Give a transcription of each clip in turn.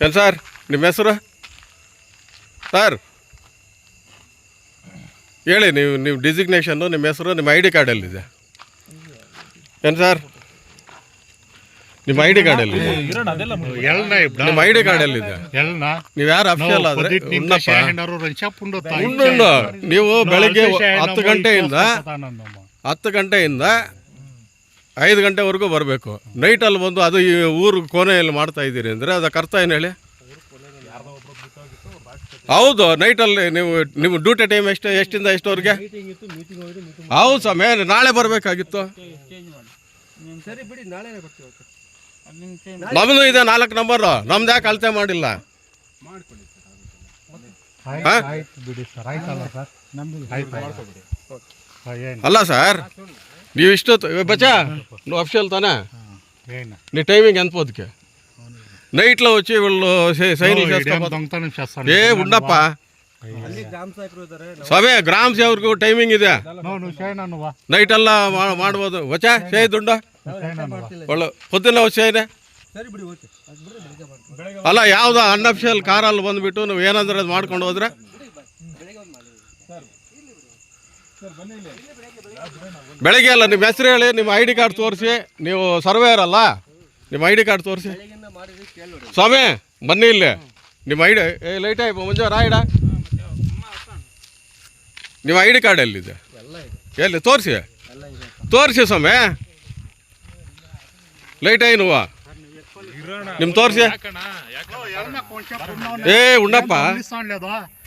ಏನು ಸರ್? ನಿಮ್ಮ ಹೆಸರು? ಸರ್? ಹೇಳಿ ನೀವು ನೀವು ಡಿಸಿಗ್ನೇಷನ್ನು ನಿಮ್ಮ ಹೆಸರು ನಿಮ್ಮ ಐ ಡಿ ಕಾರ್ಡಲ್ಲಿದೆ ಏನು ಸರ್? ನಿಮ್ಮ ಐ ಡಿ ಕಾರ್ಡಲ್ಲಿ ನಿಮ್ಮ ಐ ಡಿ ಕಾರ್ಡಲ್ಲಿದೆ ನೀವು ಯಾರು ಅಫಿಷಿಯಲ್ ಆದರೆ? ಉಂಡು ನೀವು ಬೆಳಿಗ್ಗೆ ಹತ್ತು ಗಂಟೆಯಿಂದ ಹತ್ತು ಗಂಟೆಯಿಂದ ಐದು ಗಂಟೆವರೆಗೂ ಬರಬೇಕು. ನೈಟಲ್ಲಿ ಬಂದು ಅದು ಈ ಊರು ಕೋನೆಯಲ್ಲಿ ಮಾಡ್ತಾ ಇದ್ದೀರಿ ಅಂದರೆ ಅದಕ್ಕೆ ಅರ್ಥ ಏನು ಹೇಳಿ? ಹೌದು ನೈಟಲ್ಲಿ ನೀವು ನಿಮ್ಮ ಡ್ಯೂಟಿ ಟೈಮ್ ಎಷ್ಟು ಎಷ್ಟಿಂದ ಎಷ್ಟೋರಿಗೆ ಹೌದು ಸಮಯ ನಾಳೆ ಬರಬೇಕಾಗಿತ್ತು? ಸರಿ ಬಿಡಿ ನಾಳೆ ಬರ್ತೀವಿ ಓಕೆ ನಮ್ಮದು ಇದೆ ನಾಲ್ಕು ನಂಬರು ನಮ್ದು ಯಾಕೆ ಅಳತೆ ಮಾಡಿಲ್ಲ? ಹಾ? ಬಿಡಿ ಸರ್ ಆಯ್ತಲ್ಲ ಸರ್? ಅಲ್ಲ ಸರ್ ನೀವು ಇಷ್ಟೊತ್ತು ಬಚಾ ನೋ ಅಫಿಷಿಯಲ್ ತಾನೆ? ನೀ ಟೈಮಿಂಗ್ ಎಂತ ಅದಕ್ಕೆ ನೈಟ್ ಲ ವಚಿ ಇವಳು ಸೈನ್ ಇಸ್ ಏ ಉಂಡಪ್ಪ ಅಲ್ಲಿ ಗ್ರಾಮ ಇದ್ದಾರೆ ಸಭೆ ಗ್ರಾಮ ಸೇವರ್ಗೆ ಟೈಮಿಂಗ್ ಇದೆ. ನೈಟೆಲ್ಲ ಮಾಡ್ಬೋದು. ಅನ್ನು ಸೇದುಂಡ ನೈಟ್ ಅಲ್ಲ ಮಾಡಬಹುದು ಒಳ್ಳೆ ಹೊತ್ತಿನ ವಚಿ ಇದೆ. ಸರಿ ಬಿಡಿ ಓಕೆ. ಅಲ್ಲ ಯಾವುದು ಅನ್ಅಫಿಷಿಯಲ್ ಕಾರಲ್ಲಿ ಬಂದ್ಬಿಟ್ಟು ನೀವು ಏನಂದ್ರೆ ಅದು ಮಾಡ್ಕೊಂಡು ಹೋದ್ರೆ? ಸರ್ ಬನ್ನಿ ಇಲ್ಲಿ. ಬೆಳಗ್ಗೆ ಅಲ್ಲ, ನಿಮ್ಮ ಹೆಸರು ಹೇಳಿ, ನಿಮ್ಮ ಐ ಡಿ ಕಾರ್ಡ್ ತೋರಿಸಿ. ನೀವು ಸರ್ವೇಯರ್ ಅಲ್ಲ? ನಿಮ್ಮ ಐ ಡಿ ಕಾರ್ಡ್ ತೋರಿಸಿ. ಸ್ವಾಮಿ, ಬನ್ನಿ ಇಲ್ಲಿ. ನಿಮ್ಮ ಐ ಡಿ, ಏ ಲೈಟ್ ಆಯ್ತು ಮುಂಜಾ ರಾಯ್ಡ ನಿಮ್ಮ ಐ ಡಿ ಕಾರ್ಡ್ ಎಲ್ಲಿದೆ? ಎಲ್ಲಿ, ತೋರಿಸಿ. ತೋರಿಸಿ ಸ್ವಾಮಿ. ಲೈಟ್ ಏನುವ ನಿಮ್ ತೋರಿಸಿ. ಏ ಉಂಡಪ್ಪ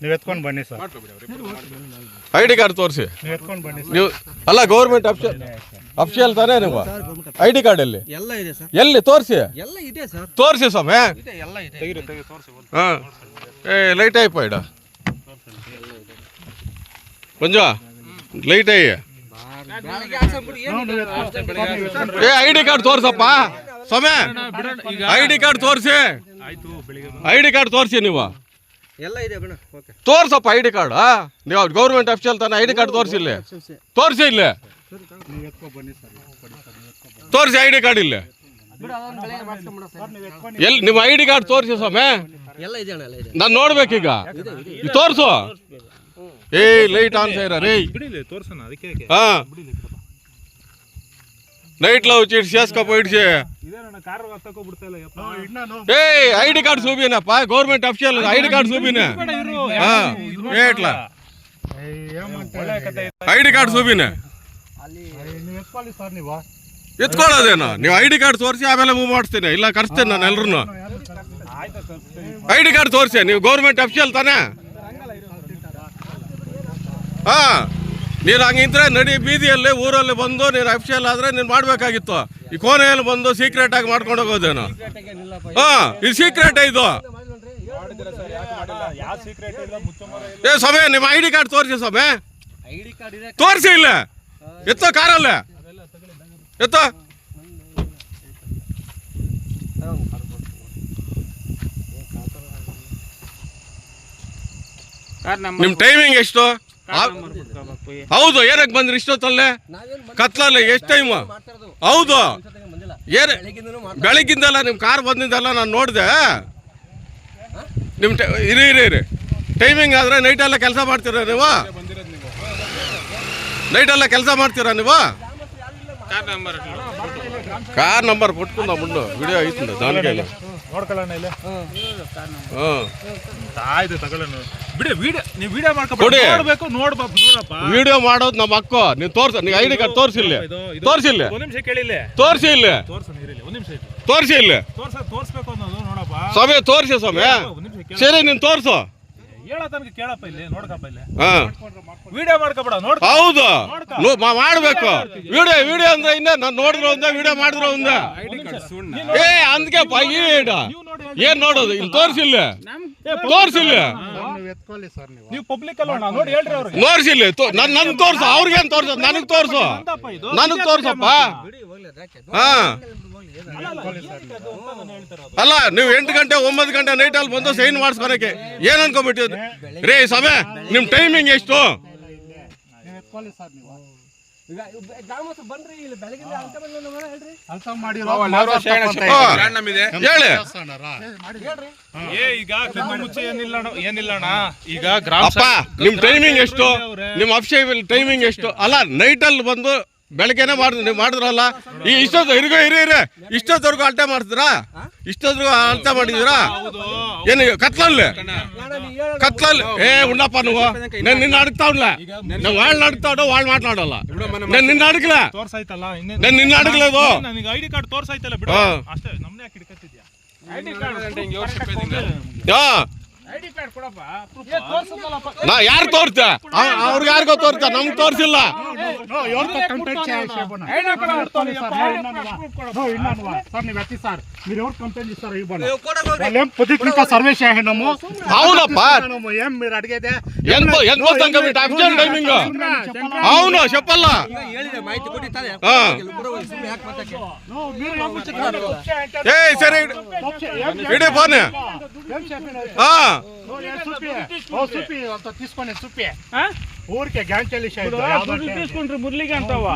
ನೀವು ಎತ್ಕೊಂಡು ಬನ್ನಿ ಸರ್. ಐ ಡಿ ಕಾರ್ಡ್ ತೋರಿಸಿ. ನೀವು ಎತ್ಕೊಂಡು ಬನ್ನಿ ನೀವು ಅಲ್ಲ ಗೌರ್ಮೆಂಟ್ ಅಫಿಷಿಯಲ್ ಅಫಿಷಿಯಲ್ ತಾನೇ ನೀವು? ಐ ಡಿ ಕಾರ್ಡ್ ಎಲ್ಲಿ ಎಲ್ಲ ಇದೆ ಸರ್. ಎಲ್ಲಿ? ತೋರಿಸಿ. ಎಲ್ಲ ಇದೆ ಸರ್. ತೋರಿಸಿ ಸ್ವಾಮಿ. ಎಲ್ಲ ಇದೆ. ಹಾಂ. ಏ ಲೈಟ್ ಆಯ್ಪ ಇಡ? ಮಂಜು ಲೈಟ್ ಆಯ್ಯ? ಏ ಐ ಡಿ ಕಾರ್ಡ್ ತೋರ್ಸಪ್ಪ. ಸ್ವಾಮಿ ಐ ಡಿ ಕಾರ್ಡ್ ತೋರಿಸಿ. ಐ ಡಿ ಕಾರ್ಡ್ ತೋರಿಸಿ ನೀವು. ಎಲ್ಲ ತೋರ್ಸಪ್ಪ ಐ ಡಿ ಕಾರ್ಡ್ ನೀವು ಗೌರ್ಮೆಂಟ್ ಅಫಿಷಿಯಲ್ ತಾನೆ ಐ ಡಿ ಕಾರ್ಡ್ ತೋರಿಸಿಲ್ಲ ತೋರಿಸಿ ಇಲ್ಲೇ. ತೋರಿಸಿ ಐ ಡಿ ಕಾರ್ಡ್ ಇಲ್ಲೇ. ಎಲ್ಲಿ ನಿಮ್ಮ ಐ ಡಿ ಕಾರ್ಡ್ ತೋರಿಸಿ ಸ್ವಾಮಿ. ನಾನು ನೋಡ್ಬೇಕೀಗ. ತೋರಿಸು. ಏಯ್ ಲೈಟ್ ಆನ್ ರೀ ರೇ ಹಾ. ನೈಟ್ ಲವ್ ಚೀಟ್ ಶಾಸಕಪ್ಪ ಇಡ್ಸಿ ಏ I D card ಸೂಬಿನಪ್ಪ government official I D card ಸೂಬಿನ. ಏಟ್ಲ. ಐ ಡಿ ಕಾರ್ಡ್ ಸೂಬಿನ. ಎತ್ಕೊಳ್ಳೋದೇನು? ನೀವು ಐ ಡಿ ಕಾರ್ಡ್ ತೋರಿಸಿ ಆಮೇಲೆ ಮೂವ್ ಮಾಡಿಸ್ತೀನಿ. ಇಲ್ಲ ಕರ್ಸ್ತೇನೆ ನಾನು ಎಲ್ರು ಐ ಡಿ ಕಾರ್ಡ್ ತೋರಿಸಿ ನೀವು ಗೌರ್ಮೆಂಟ್ ಅಫಿಷಿಯಲ್ ತಾನೇ? ಹಾಂ. ನೀನು ಹಂಗಿದ್ರೆ ನಡಿ ಬೀದಿಯಲ್ಲಿ ಊರಲ್ಲಿ ಬಂದು ನೀನು ಅಫಿಷಿಯಲ್ ಆದ್ರೆ ನೀನು ಮಾಡಬೇಕಾಗಿತ್ತು. ಈ ಕೋಣೆಯಲ್ಲಿ ಬಂದು ಸೀಕ್ರೆಟ್ ಆಗಿ ಮಾಡ್ಕೊಂಡು ಹೋಗೋದೇನು? ಹಾ ಇದು ಸೀಕ್ರೆಟ್ ಇದು. ಯಾವ ಸೀಕ್ರೆಟ್ ಇಲ್ಲ ಮುಚ್ಚಮರ ಏ ಸಮಯ ನಿಮ್ಮ ಐ ಡಿ ಕಾರ್ಡ್ ತೋರಿಸಿ ಇದೆ ತೋರಿಸಿ ಇಲ್ಲ. ಎತ್ತೋ ಕಾರಲ್ಲ. ಎತ್ತೋ. ನಿಮ್ಮ ಟೈಮಿಂಗ್ ಎಷ್ಟು? ಹೌದು ಏನಕ್ಕೆ ಬಂದ್ರಿ ಇಷ್ಟೊತ್ತಲ್ಲೇ? ಕತ್ಲಲ್ಲ ಎಷ್ಟು ಟೈಮ್ ಹೌದು. ಏನ ಬೆಳಗ್ಗಿಂದಲ್ಲ ನಿಮ್ಮ ಕಾರ್ ಬಂದಿದ್ದಲ್ಲ ನಾನು ನೋಡಿದೆ. ನಿಮ್ಮ ಟೈ- ಇರಿ ಇರಿ ಇರಿ. ಟೈಮಿಂಗ್ ಆದರೆ ನೈಟೆಲ್ಲ ಕೆಲಸ ಮಾಡ್ತೀರಾ ನೀವು? ನೈಟೆಲ್ಲ ಕೆಲಸ ಮಾಡ್ತೀರಾ ನೀವು? ಕಾರ್ ನಂಬರ್ ಕೊಟ್ಕೊಂಡು ಮುಂಡು ವಿಡಿಯೋ ಐತಂದ ದಾನಿಗೆಲ್ಲ ನೋಡ್ಕೊಳ್ಳೋಣ ಇಲ್ಲ. ಹಾಂ ಆಯ್ತು ತಗೊಳ್ಳೋಣ. ಬಿಡಿ ವಿಡಿಯೋ ನೀವು ವಿಡಿಯೋ ಕೊಡಿ. ಮಾಡ್ಕೊಂಡು ನೋಡ್ಬೇಕು ನೋಡ್ಬಾ ನೋಡಪ್ಪ. ವಿಡಿಯೋ ಮಾಡೋದು ನಮ್ಮ ಅಕ್ಕ ನೀವು ತೋರ್ಸ ನೀವು ಐ ಡಿ ಕಾರ್ಡ್ ತೋರಿಸಿಲ್ಲ ತೋರಿಸಿಲ್ಲ ಒಂದ್ ನಿಮಿಷ ಕೇಳಿಲ್ಲ ತೋರಿಸಿ ಇಲ್ಲ. ಒಂದ್ ನಿಮಿಷ. ತೋರಿಸಿ ಇಲ್ಲ. ತೋರ್ಸ ತೋರ್ಸ್ಬೇಕು ಅನ್ನೋದು ನೋಡಪ್ಪ. ಸ್ವಾಮಿ ತೋರಿಸಿ ಸ್ವಾಮಿ. ಸರಿ ನೀನು ತೋರಿಸು. ಹೇಳೋ ತನಕ ಕೇಳಪ್ಪ ಇಲ್ಲಿ ನೋಡ್ಕಪ್ಪ ಇಲ್ಲಿ. ಹಾಂ. ವಿಡಿಯೋ ಮಾಡ್ಕೊಬಿಡ ನೋಡ್ ಹೌದು. ಮಾಡ್ಬೇಕು. ವಿಡಿಯೋ ವಿಡಿಯೋ ಅಂದ್ರೆ ಇನ್ನ ನಾನು ನೋಡಿದ್ರು ಒಂದ ವಿಡಿಯೋ ಮಾಡಿದ್ರು ಒಂದ ಏ ಅಂದ್ಕೆ ಏನ್ ನೋಡೋದು? ಇಲ್ಲಿ ತೋರಿಸಿಲ್ಲ? ತೋರಿಸಿಲ್ಲ? ತೋರಿಸಿಲ್ಲ ನನ್ ನನ್ ತೋರ್ಸು ಅವ್ರಿಗೇನ್ ತೋರ್ಸ ನನಗ್ ತೋರ್ಸು. ನನಗ್ ತೋರ್ಸಪ್ಪ. ಹಾ. ಅಲ್ಲ ನೀವು ಎಂಟು ಗಂಟೆ ಒಂಬತ್ತು ಗಂಟೆ ನೈಟ್ ಅಲ್ಲಿ ಬಂದು ಸೈನ್ ಮಾಡಿಸ್ಕೊಳಕ್ಕೆ. ಏನ್ ಅನ್ಕೊಂಡ್ಬಿಟ್ಟಿದ್ರಿ? ರೇ ಸಭೆ ನಿಮ್ ಟೈಮಿಂಗ್ ಎಷ್ಟು? ಎತ್ಕೊಳ್ಳಿ ಸರ್ ನೀವು. ಈಗ ಗ್ರಾಮಸ್ಥರು ಬನ್ರಿ ಇಲ್ಲಿ ಹೇಳ್ರಿ. ಏ ಈಗ ಕಣ್ಣು ಮುಚ್ಚಿ ಏನಿಲ್ಲ ಅಣ್ಣ, ಏನಿಲ್ಲ ಅಣ್ಣ. ಈಗ ಗ್ರಾಮ ಅಪ್ಪ ನಿಮ್ ಟೈಮಿಂಗ್ ಎಷ್ಟು? ನಿಮ್ ಅಫ್ಷೇಲ್ ಟೈಮಿಂಗ್ ಎಷ್ಟು? ಅಲ್ಲ ನೈಟ್ ಅಲ್ಲಿ ಬಂದು ಬೆಳಗ್ಗೆನೆ ಮಾಡಿದ್ರು ನೀವು ಮಾಡಿದ್ರಲ್ಲ? ಈ ಇಷ್ಟೊತ್ತು ಇರಿಗೋ ಇರಿ ಇರಿ ಇಷ್ಟೊತ್ತವರೆಗೂ ಅಳತೆ ಮಾಡ್ತೀರಾ ಇಷ್ಟೊತ್ತವರೆಗೂ ಅಳತೆ ಮಾಡಿದೀರಾ ಏನು ಕತ್ಲಲ್ಲಿ? ಕತ್ಲಲ್ಲಿ? ಏ ಉಣ್ಣಪ್ಪ ನೀವು. ನಾನು ನಿನ್ನ ಅಡಗ್ತಾವ್ಲ ನಾವು ವಾಳ್ ನಡ್ತಾವ್ ವಾಳ್ ಮಾತನಾಡಲ್ಲ ನಾನು ನಿನ್ನ ಅಡಗಲ? ನಾನು ನಿನ್ನ ಅಡಗಲ ಇದು? ನನಗೆ ಐಡಿ ಕಾರ್ಡ್ ತೋರ್ಸಾಯ್ತಲ್ಲ ಬಿಡು. ನಾ ಯಾರು ತೋರ್ತ? ಅವ್ರಿಗೆ ಯಾರಿಗೋ ತೋರ್ತ? ನಮ್ಗೆ ತೋರಿಸಿಲ್ಲ. సర్వేస్ చేసినాము అవునప్పా ఏం మీరు అడిగేదే అవును చెప్పాలా చూపి ఊరికే గ్యాంగ్ చెల్లి తీసుకుంటారు మురళిగా అంటావా